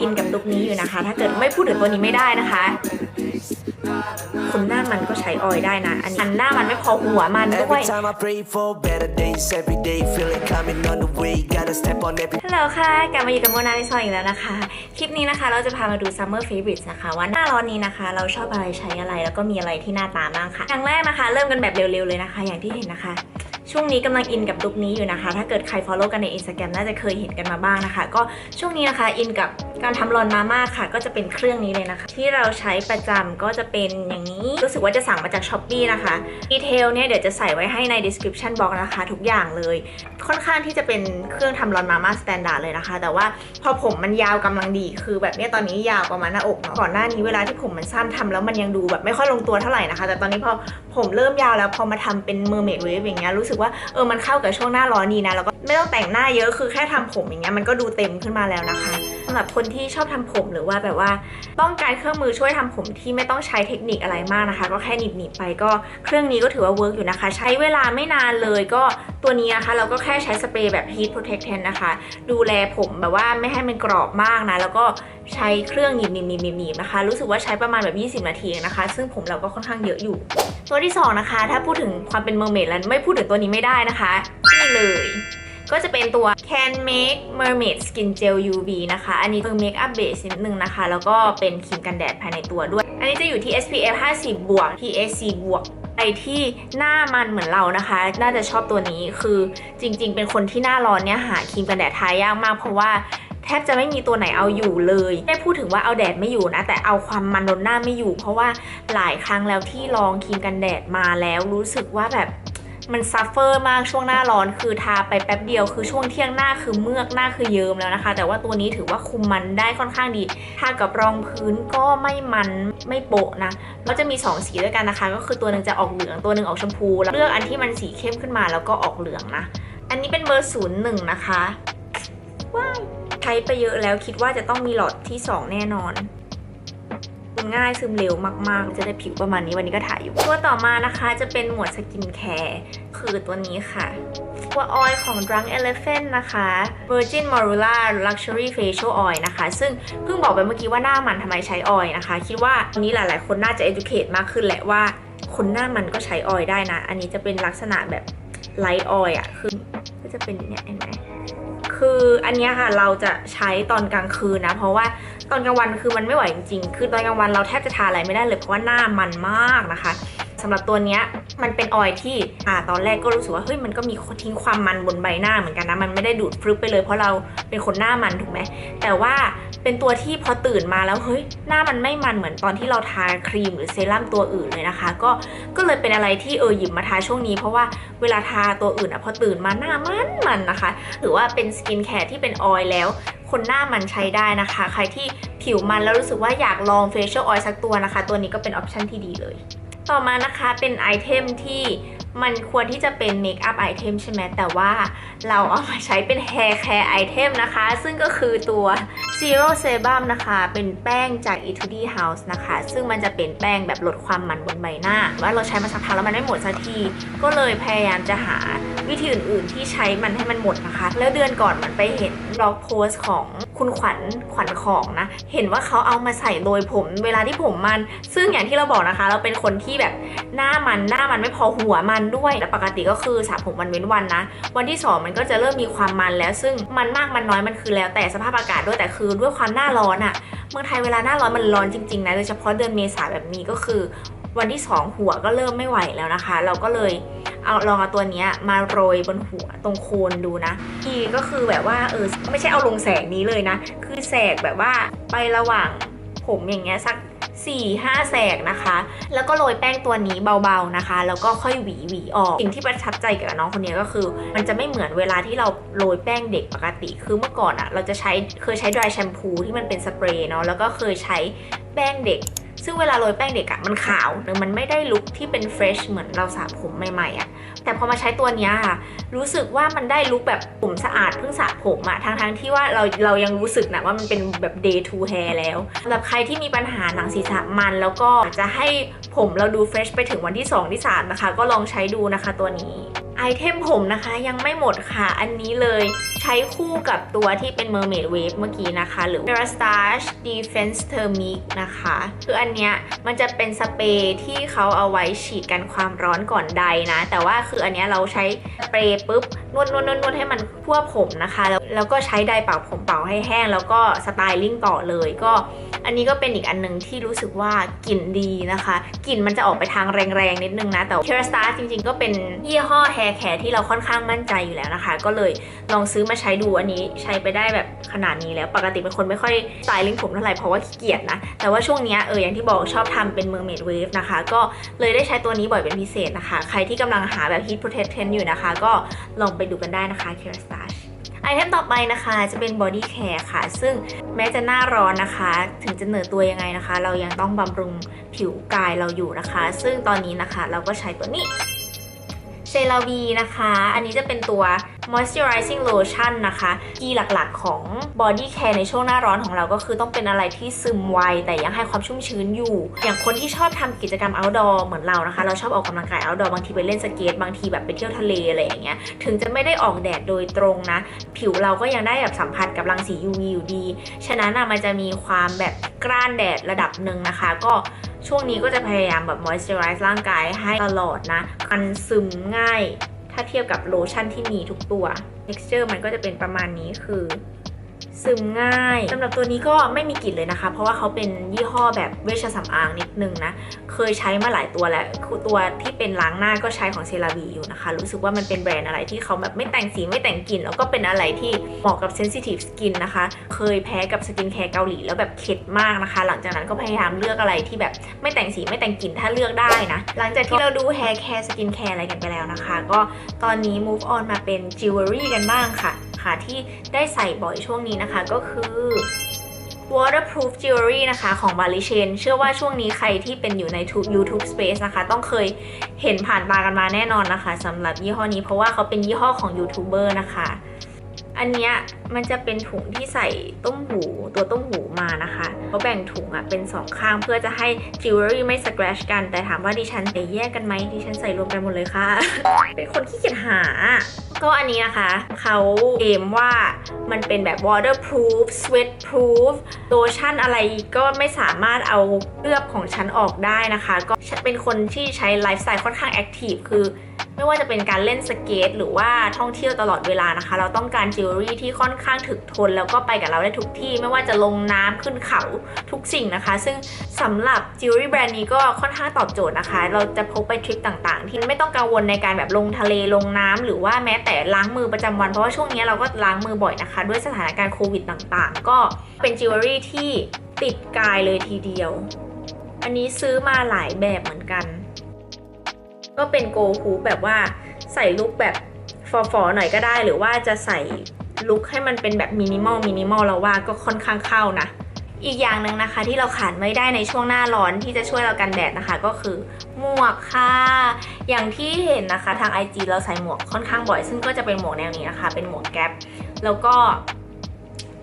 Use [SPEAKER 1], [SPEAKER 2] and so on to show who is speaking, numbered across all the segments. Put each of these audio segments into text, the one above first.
[SPEAKER 1] อินกับลุคนี้อยู่นะคะ ถ้าเกิดไม่พูดถึงตัวนี้ไม่ได้นะคะคนหน้ามันก็ใช้ออยล์ได้นะ อันนี้อันหน้ามันไม่พอหัวมันด้วยฮัลโหลค่ะ กลับมาอยู่กับโมนาลิซอยอีกแล้วนะคะ คลิปนี้นะคะเราจะพามาดู Summer Favorites นะคะ ว่าหน้าร้อนนี้นะคะ เราชอบอะไรใช้อะไรแล้วก็มีอะไรที่หน้าตาบ้างค่ะอย่างแรกนะคะ เริ่มกันแบบเร็วๆเลยนะคะ อย่างที่เห็นนะคะ ช่วงนี้กำลังอินกับลุคนี้อยู่นะคะ ถ้าเกิดใคร follow กันใน Instagram น่าจะเคยเห็นกันมาบ้างนะคะ ก็ช่วงนี้นะคะอินกับการทำรอนมาม่าค่ะ ก็จะเป็นเครื่องนี้เลยนะคะ ที่เราใช้ประจำก็จะเป็นอย่างนี้ รู้สึกว่าจะสั่งมาจาก s h อ p e e นะคะดีเทลเนี่ยเดี๋ยวจะใส่ไว้ให้ใน description box นะคะ ทุกอย่างเลย ค่อนข้างที่จะเป็นเครื่องทำรอนมาม่าสแตนดาร์ดเลยนะคะ แต่ว่าพอผมมันยาวกำลังดี คือแบบเนี้ยตอนนี้ยาวประมาณหน้าอกเนาะก่อนหน้านี้เวลาที่ผมมันสั้นทำแล้วมันยังดูแบบไม่ค่อยลงตัวเท่าไหร่นะคะ แต่ตอนนี้พอผมเริ่มยาวแล้วพอมาทำเป็นเมอร์เมดเวฟอย่างเงี้ยรู้สึกว่าเออมันเข้ากับช่วงหน้าร้อนดีนะแล้วก็ไม่ต้องแต่งหน้าเยอะคือแค่ทำผมอย่างเงี้ยมันก็ดูเต็มขึ้นมาแล้วนะคะ สำหรับคนที่ชอบทำผมหรือว่าแบบว่าต้องการเครื่องมือช่วยทำผมที่ไม่ต้องใช้เทคนิคอะไรมากนะคะ ก็แค่หนีบๆไปก็เครื่องนี้ก็ถือว่าเวิร์กอยู่นะคะ ใช้เวลาไม่นานเลยก็ตัวนี้นะคะ เราก็แค่ใช้สเปรย์แบบ heat protectant นะคะ ดูแลผมแบบว่าไม่ให้มันกรอบมากนะ แล้วก็ใช้เครื่องหนีบหนีบหนีบหนีบนะคะ รู้สึกว่าใช้ประมาณแบบ 20 นาทีนะคะ ซึ่งผมเราก็ค่อนข้างเยอะอยู่ ตัวที่สองนะคะ ถ้าพูดถึงความเป็นเมอร์เมดแล้วไม่พูดถึงตัวนี้ไม่ได้นะคะนี่เลย ก็จะเป็นตัว Can Make Mermaid Skin Gel UV นะคะ อันนี้คือเมคอัพเบสนิดนึงนะคะ แล้วก็เป็นครีมกันแดดภายในตัวด้วย อันนี้จะอยู่ที่ SPF 50บวก PSC บวกใครที่หน้ามันเหมือนเรานะคะ น่าจะชอบตัวนี้คือจริง ๆ เป็นคนที่หน้าร้อนเนี่ยหาครีมกันแดดทายากมากเพราะว่าแทบจะไม่มีตัวไหนเอาอยู่เลยไม่พูดถึงว่าเอาแดดไม่อยู่นะ แต่เอาความมันโดนหน้าไม่อยู่ เพราะว่าหลายครั้งแล้วที่ลองครีมกันแดดมาแล้วรู้สึกว่าแบบ มันซัฟเฟอร์มากช่วงหน้าร้อนคือทาไปแป๊บเดียวคือช่วงเที่ยงหน้าคือเมือกหน้าคือเยิ้มแล้วนะคะ แต่ว่าตัวนี้ถือว่าคุมมันได้ค่อนข้างดีทากับรองพื้นก็ไม่มันไม่โปะนะแล้วจะมี 2 สีด้วยกันนะคะ ก็คือตัวหนึ่งจะออกเหลืองตัวหนึ่งออกชมพูแล้วเลือกอันที่มันสีเข้มขึ้นมาแล้วก็ออกเหลืองนะอันนี้เป็นเบอร์ศูนย์หนึ่งนะคะว้ายใช้ไปเยอะแล้วคิดว่าจะต้องมีหลอดที่ 2 แน่นอน ง่ายซึมเร็วมากๆ จะได้ผิวประมาณนี้วันนี้ก็ถ่ายอยู่ ตัวต่อมานะคะจะเป็นหมวดสกินแคร์คือตัวนี้ค่ะ ตัวออยล์ของ Drunk Elephant นะคะ Virgin Marula Luxury Facial Oil นะคะ ซึ่งเพิ่งบอกไปเมื่อกี้ว่าหน้ามันทำไมใช้ออยล์นะคะ คิดว่าวันนี้หลายๆ คนน่าจะ educate มากขึ้นแหละว่าคนหน้ามันก็ใช้ออยล์ได้นะ อันนี้จะเป็นลักษณะแบบไลท์ออยล์อะคือก็จะเป็นเนี่ยเห็นไหม คืออันนี้ค่ะเราจะใช้ตอนกลางคืนนะ เพราะว่าตอนกลางวันคือมันไม่ไหวจริงๆ คือตอนกลางวันเราแทบจะทาอะไรไม่ได้เลยเพราะว่าหน้ามันมากนะคะ สำหรับตัวเนี้ยมันเป็นออยล์ที่อ่าตอนแรกก็รู้สึกว่าเฮ้ยมันก็มีทิ้งความมันบนใบหน้าเหมือนกันนะมันไม่ได้ดูดฟลุปไปเลยเพราะเราเป็นคนหน้ามันถูกไหมแต่ว่าเป็นตัวที่พอตื่นมาแล้วเฮ้ยหน้ามันไม่มันเหมือนตอนที่เราทาครีมหรือเซรั่มตัวอื่นเลยนะคะ ก็ก็เลยเป็นอะไรที่เออหยิบมาทาช่วงนี้ เพราะว่าเวลาทาตัวอื่นอะพอตื่นมาหน้ามันมันนะคะถือว่าเป็นสกินแคร์ที่เป็นออยล์แล้วคนหน้ามันใช้ได้นะคะ ใครที่ผิวมันแล้วรู้สึกว่าอยากลองเฟเชียลออยล์สักตัวนะคะ ตัวนี้ก็เป็นออปชันที่ดีเลย ต่อมานะคะเป็นไอเทมที่มันควรที่จะเป็นเมคอัพไอเทมใช่ไหมแต่ว่าเราเอามาใช้เป็น Hair Care Item นะคะ ซึ่งก็คือตัว Zero Sebum นะคะ เป็นแป้งจาก Etude House นะคะ ซึ่งมันจะเป็นแป้งแบบลดความมันบนใบหน้า ว่าเราใช้มาสักพักแล้วมันไม่หมดสักที ก็เลยพยายามจะหาวิธีอื่นๆ ที่ใช้มันให้มันหมดนะคะ แล้วเดือนก่อนมันไปเห็น บล็อกโพสต์ของคุณขวัญขวัญของนะ เห็นว่าเขาเอามาใส่โรยผม เวลาที่ผมมัน ซึ่งอย่างที่เราบอกนะคะ เราเป็นคนที่แบบหน้ามันหน้ามันไม่พอหัวมันด้วยและปกติก็คือสระผมวันเว้นวันนะ วันที่สองมันก็จะเริ่มมีความมันแล้ว ซึ่งมันมากมันน้อยมันคือแล้วแต่สภาพอากาศด้วยแต่คือด้วยความหน้าร้อนอะเมืองไทยเวลาหน้าร้อนมันร้อนจริงๆนะโดยเฉพาะเดือนเมษาแบบนี้ก็คือ วันที่ 2 หัวก็เริ่มไม่ไหวแล้วนะคะ เราก็เลย เอาลองเอาตัวนี้มาโรยบนหัวตรงโคนดูนะที่ก็คือแบบว่าเออไม่ใช่เอาลงแสงนี้เลยนะ คือแสกแบบว่าไประหว่างผมอย่างเงี้ยสัก4 5แสกนะคะ แล้วก็โรยแป้งตัวนี้เบาๆนะคะ แล้วก็ค่อยหวีหวีออก สิ่งที่ประทับใจกับน้องคนนี้ก็คือ มันจะไม่เหมือนเวลาที่เราโรยแป้งเด็กปกติ คือเมื่อก่อนอะเราจะใช้เคยใช้ dry shampoo ที่มันเป็นสเปรย์เนาะ แล้วก็เคยใช้แป้งเด็ก ซึ่งเวลาโรยแป้งเด็กอะมันขาวหรือมันไม่ได้ลุคที่เป็นเฟรชเหมือนเราสระผมใหม่ๆอะแต่พอมาใช้ตัวนี้ค่ะรู้สึกว่ามันได้ลุคแบบผมสะอาดเพิ่งสระผมอะทั้งๆที่ว่าเราเรายังรู้สึกนะว่ามันเป็นแบบ day to hair แล้วสำหรับใครที่มีปัญหาหนังศีรษะมัน แล้วก็อยากจะให้ผมเราดูเฟรชไปถึงวันที่ 2 ที่ 3 นะคะ ก็ลองใช้ดูนะคะตัวนี้ ไอเทมผมนะคะยังไม่หมดค่ะอันนี้เลยใช้คู่กับตัวที่เป็น Mermaid Wave เมื่อกี้นะคะ หรือ Terrastash Defense Thermic นะคะ คืออันเนี้ยมันจะเป็นสเปรย์ที่เขาเอาไว้ฉีดกันความร้อนก่อนใดนะ แต่ว่าคืออันเนี้ยเราใช้สเปรย์ปุ๊บนวดนวดนวดนวดให้มันทั่วผมนะคะ แล้วแล้วก็ใช้ไดร์เป่าผมเป่าให้แห้ง แล้วก็สไตลิ่งต่อเลยก็อันนี้ก็เป็นอีกอันหนึงที่รู้สึกว่ากลิ่นดีนะคะกลิ่นมันจะออกไปทางแรงๆนิดนึงนะแต่ k e r a s t a r จริงๆ ก็เป็นยี่ห้อแ hair care ที่เราค่อนข้างมั่นใจอยู่แล้วนะคะ ก็เลยลองซื้อมาใช้ดูอันนี้ใช้ไปได้แบบขนาดนี้แล้ว ปกติเป็นคนไม่ค่อยสไตลิ่งผมเท่าไหร่เพราะว่าขี้เกียจนะ แต่ว่าช่วงนี้เอออย่างที่บอกชอบทำเป็น mermaid wave นะคะ ก็เลยได้ใช้ตัวนี้บ่อยเป็นพิเศษนะคะ ใครที่กำลังหาแบบ heat protectant อยู่นะคะ ก็ลองไปดูกันได้นะคะ k e r a s t a r ไอเทมต่อไปนะคะจะเป็น body care ค่ะ ซึ่งแม้จะหน้าร้อนนะคะ ถึงจะเหนือตัวยังไงนะคะ เรายังต้องบำรุงผิวกายเราอยู่นะคะ ซึ่งตอนนี้นะคะเราก็ใช้ตัวนี้ เซราวีนะคะ อันนี้จะเป็นตัว moisturizing lotion นะคะที่หลักๆของ body care ในช่วงหน้าร้อนของเราก็คือต้องเป็นอะไรที่ซึมไว แต่ยังให้ความชุ่มชื้นอยู่ อย่างคนที่ชอบทำกิจกรรม outdoor เหมือนเรานะคะ เราชอบออกกำลังกาย outdoor บางทีไปเล่นสเกตบางทีแบบไปเที่ยวทะเลอะไรอย่างเงี้ยถึงจะไม่ได้ออกแดดโดยตรงนะ ผิวเราก็ยังได้แบบสัมผัสกับรังสี UV อยู่ดี ฉะนั้นอะมันจะมีความแบบกล้านแดดระดับหนึ่งนะคะ ก็ ช่วงนี้ก็จะพยายามแบบ moisturize ร่างกายให้ตลอดนะมันซึมง่าย ถ้าเทียบกับโลชั่นที่มีทุกตัว texture มันก็จะเป็นประมาณนี้คือ ซึมง่ายสำหรับตัวนี้ก็ไม่มีกลิ่นเลยนะคะ เพราะว่าเขาเป็นยี่ห้อแบบเวชสำอางนิดนึงนะ เคยใช้มาหลายตัวแล้วตัวที่เป็นล้างหน้าก็ใช้ของเซราวีอยู่นะคะ รู้สึกว่ามันเป็นแบรนด์อะไรที่เขาแบบไม่แต่งสีไม่แต่งกลิ่น แล้วก็เป็นอะไรที่เหมาะกับเซนซิทีฟสกินนะคะ เคยแพ้กับสกินแคร์เกาหลีแล้วแบบเข็ดมากนะคะ หลังจากนั้นก็พยายามเลือกอะไรที่แบบไม่แต่งสีไม่แต่งกลิ่นถ้าเลือกได้นะ หลังจากที่เราดู hair care skin care อะไรกันไปแล้วนะคะ ก็ตอนนี้ move on มาเป็น jewelry กันบ้างค่ะ ค่ะที่ได้ใส่บ่อยช่วงนี้นะคะก็คือ waterproof jewelry นะคะของ b a l i c h a n เชื่อว่าช่วงนี้ใครที่เป็นอยู่ใน YouTube Space นะคะ ต้องเคยเห็นผ่านตากันมาแน่นอนนะคะสำหรับยี่ห้อนี้เพราะว่าเขาเป็นยี่ห้อของยูทูบเบอร์นะคะ อันเนี้ยมันจะเป็นถุงที่ใส่ต้มหูตัวต้มหูมานะคะเขาแบ่งถุงอะเป็นสองข้างเพื่อจะให้จิวเวลรี่ไม่ส c r รชกัน แต่ถามว่าดิฉันจะแยกกันไหมดิฉันใส่รวมกันหมดเลยค่ะ เป็นคนขี้เกียจหา ก็อันนี้นะคะ เขาเอมว่ามันเป็นแบบ waterproof sweatproof โลชั่นอะไรก็ไม่สามารถเอาเลือบของฉันออกได้นะคะ ก็เป็นคนที่ใช้ไลฟ์สไตล์ค่อนข้างแอคทีฟคือ ไม่ว่าจะเป็นการเล่นสเกต หรือว่าท่องเที่ยวตลอดเวลานะคะ เราต้องการจิวเวลรี่ที่ค่อนข้างถึกทน แล้วก็ไปกับเราได้ทุกที่ ไม่ว่าจะลงน้ำขึ้นเขาทุกสิ่งนะคะ ซึ่งสำหรับจิวเวลรี่แบรนด์นี้ก็ค่อนข้างตอบโจทย์นะคะ เราจะพกไปทริปต่างๆ ที่ไม่ต้องกังวลในการแบบลงทะเลลงน้ำหรือว่าแม้แต่ล้างมือประจำวัน เพราะว่าช่วงนี้เราก็ล้างมือบ่อยนะคะ ด้วยสถานการณ์โควิดต่างๆ ก็เป็นจิวเวลรี่ที่ติดกายเลยทีเดียว อันนี้ซื้อมาหลายแบบเหมือนกัน ก็เป็นโกฮูแบบว่าใส่ลุคแบบฟอๆหน่อยก็ได้ หรือว่าจะใส่ลุคให้มันเป็นแบบมินิมอลมินิมอลเราว่าก็ค่อนข้างเข้านะ อีกอย่างหนึ่งนะคะที่เราขาดไม่ได้ในช่วงหน้าร้อนที่จะช่วยเรากันแดดนะคะ ก็คือหมวกค่ะ อย่างที่เห็นนะคะทาง IG เราใส่หมวกค่อนข้างบ่อย ซึ่งก็จะเป็นหมวกแนวนี้นะคะ เป็นหมวกแก๊ปแล้วก็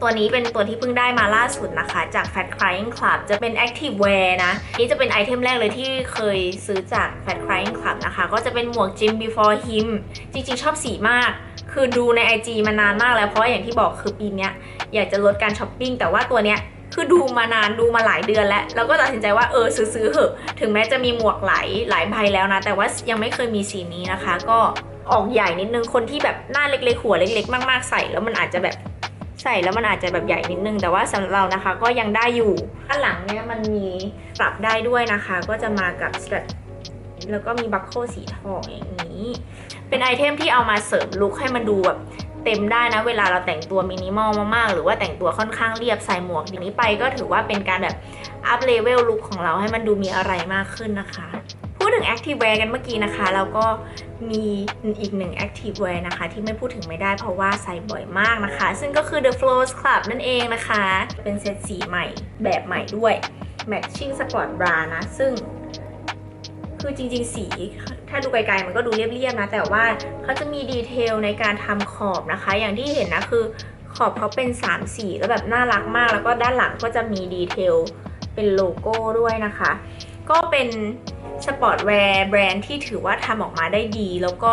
[SPEAKER 1] ตัวนี้เป็นตัวที่เพิ่งได้มาล่าสุดนะคะ จาก Fat Crying Club จะเป็น Active Wear นะ นี่จะเป็นไอเทมแรกเลยที่เคยซื้อจาก Fat Crying Club นะคะ ก็จะเป็นหมวก Jim Before Him จริงๆ ชอบสีมาก คือดูใน IG มานานมากแล้ว เพราะอย่างที่บอกคือปีนี้อยากจะลดการช้อปปิ้ง แต่ว่าตัวเนี้ยคือดูมานานดูมาหลายเดือนแล้ว แล้วก็ตัดสินใจว่าเออซื้อซื้อเหอะ ถึงแม้จะมีหมวกหลายหลายใบแล้วนะ แต่ว่ายังไม่เคยมีสีนี้นะคะ ก็ออกใหญ่นิดนึงคนที่แบบหน้าเล็กๆหัวเล็กๆ มาก ๆ ใส่แล้วมันอาจจะแบบ ใส่แล้วมันอาจจะแบบใหญ่นิดนึง แต่ว่าสำหรับเรานะคะก็ยังได้อยู่ด้านหลังเนี่ยมันมีปรับได้ด้วยนะคะ ก็จะมากับส t ต a แล้วก็มีบัคโคสีทองอย่างนี้ เป็นไอเทมที่เอามาเสริมลุคให้มันดูแบบเต็มได้นะ เวลาเราแต่งตัวมินิมอลมากๆ หรือว่าแต่งตัวค่อนข้างเรียบใส่หมวกอย่างนี้ไปก็ถือว่าเป็นการแบบอัพเลเวลลุคของเราให้มันดูมีอะไรมากขึ้นนะคะ Active Wear กันเมื่อกี้นะคะ แล้วก็มีอีกหนึ่ง Active Wear นะคะ ที่ไม่พูดถึงไม่ได้เพราะว่าใส่บ่อยมากนะคะ ซึ่งก็คือ The Flows Club นั่นเองนะคะ เป็นเซตสีใหม่แบบใหม่ด้วย Matching Sport Bra นะ ซึ่งคือจริงๆ สี ถ้าดูไกลๆมันก็ดูเรียบๆนะ แต่ว่าเขาจะมีดีเทลในการทำขอบนะคะ อย่างที่เห็นนะคือขอบเขาเป็น 3 สีแล้วแบบน่ารักมาก แล้วก็ด้านหลังก็จะมีดีเทลเป็นโลโก้ด้วยนะคะ ก็เป็น สปอร์ตแวร์แบรนด์ที่ถือว่าทำออกมาได้ดี แล้วก็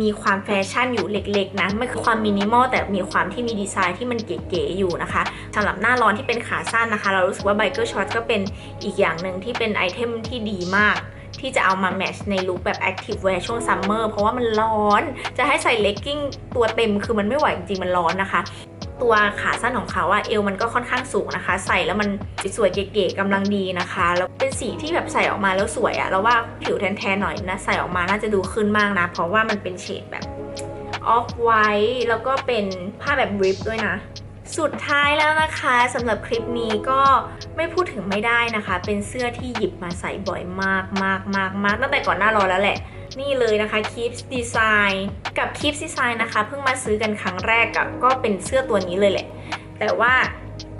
[SPEAKER 1] มีความแฟชั่นอยู่เล็ก ๆ นะไม่คือความมินิมอลแต่มีความที่มีดีไซน์ที่มันเก๋ๆอยู่นะคะสำหรับหน้าร้อนที่เป็นขาสั้นนะคะ เรารู้สึกว่าไบเกอร์ช็อตก็เป็นอีกอย่างหนึ่งที่เป็นไอเทมที่ดีมากที่จะเอามาแมทช์ในลุคแบบ Active Wear ช่วงซัมเมอร์เพราะว่ามันร้อน จะให้ใส่เลกกิ้งตัวเต็มคือมันไม่ไหวจริงๆ มันร้อนนะคะ ตัวขาสั้นของเขาอะเอวมันก็ค่อนข้างสูงนะคะ ใส่แล้วมันสวยเก๋ๆกำลังดีนะคะ แล้วเป็นสีที่แบบใส่ออกมาแล้วสวยอะเราว่าผิวแทนๆหน่อยนะใส่ออกมาน่าจะดูขึ้นมากนะ เพราะว่ามันเป็นเฉดแบบออฟไวท์แล้วก็เป็นผ้าแบบริบด้วยนะ สุดท้ายแล้วนะคะสำหรับคลิปนี้ก็ไม่พูดถึงไม่ได้นะคะ เป็นเสื้อที่หยิบมาใส่บ่อยมากมากมากมากตั้งแต่ก่อนหน้าร้อนแล้วแหละ นี่เลยนะคะ Keeps Design กับ Keeps Design นะคะเพิ่งมาซื้อกันครั้งแรกกับก็เป็นเสื้อตัวนี้เลยแหละ แต่ว่า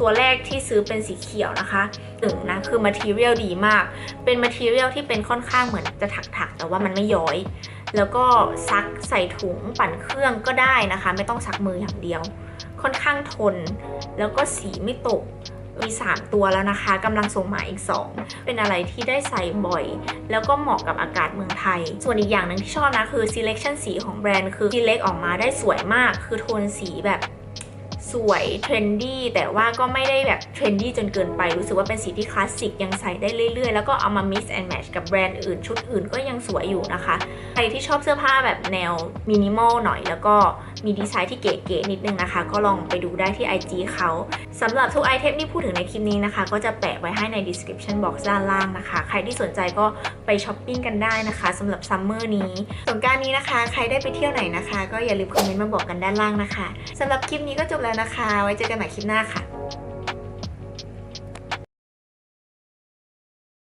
[SPEAKER 1] ตัวแรกที่ซื้อเป็นสีเขียวนะคะหนึ่งนะคือ material ดีมาก เป็น material ที่เป็นค่อนข้างเหมือนจะถักๆ แต่ว่ามันไม่ย้อย แล้วก็ซักใส่ถุงปั่นเครื่องก็ได้นะคะ ไม่ต้องซักมืออย่างเดียว ค่อนข้างทน แล้วก็สีไม่ตกมี 3 ตัวแล้วนะคะกำลังส่งมาอีก 2 เป็นอะไรที่ได้ใส่บ่อย แล้วก็เหมาะกับอากาศเมืองไทย ส่วนอีกอย่างหนึ่งที่ชอบนะคือ selection สีของแบรนด์คือ select ออกมาได้สวยมาก คือโทนสีแบบสวยเทรนดี้แต่ว่าก็ไม่ได้แบบเทรนดี้จนเกินไป รู้สึกว่าเป็นสีที่คลาสสิกยังใส่ได้เรื่อยๆ แล้วก็เอามา mix and match กับแบรนด์อื่น ชุดอื่นก็ยังสวยอยู่นะคะ ใครที่ชอบเสื้อผ้าแบบแนวมินิมอลหน่อยแล้วก็ มีดีไซน์ที่เก๋ๆนิดนึงนะคะ ก็ลองไปดูได้ที่ IG เขาสำหรับทุกไอเทมที่พูดถึงในคลิปนี้นะคะ ก็จะแปะไว้ให้ใน description box ด้านล่างนะคะ ใครที่สนใจก็ไปช้อปปิ้งกันได้นะคะสำหรับซัมเมอร์นี้สงการนี้นะคะ ใครได้ไปเที่ยวไหนนะคะ ก็อย่าลืมคอมเมนต์มาบอกกันด้านล่างนะคะสำหรับคลิปนี้ก็จบแล้วนะคะ ไว้เจอกันใหม่คลิปหน้าค่ะ